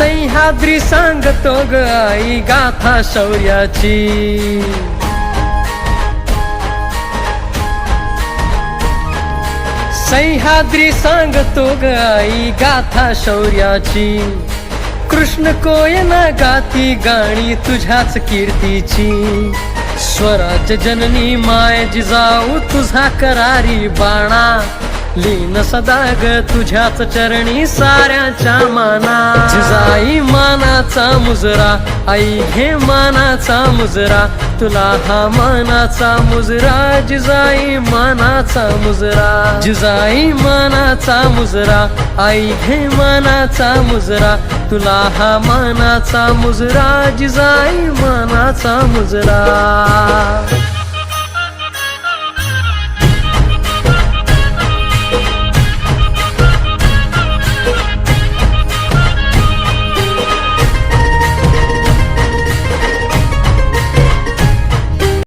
सह्याद्री सांगतो ग आई गाथा शौर्याची. सह्याद्री सांगतो ग आई गाथा शौर्याची. कृष्ण कोयना गाती गाणी तुझ्याच कीर्तीची. स्वराज जननी माय जिजाऊ तुझा करारी बाणा. लीन सदाग तुझ्याच चरणी साऱ्याच्या माना. जिजाई मानाचा मुजरा आई घे मानाचा मुजरा. तुला हा मानाचा मुजरा जिजाई मानाचा मुजरा. जिजाई मानाचा मुजरा आई घे मानाचा मुजरा. तुला हा मानाचा मुजरा जिजाई मानाचा मुजरा.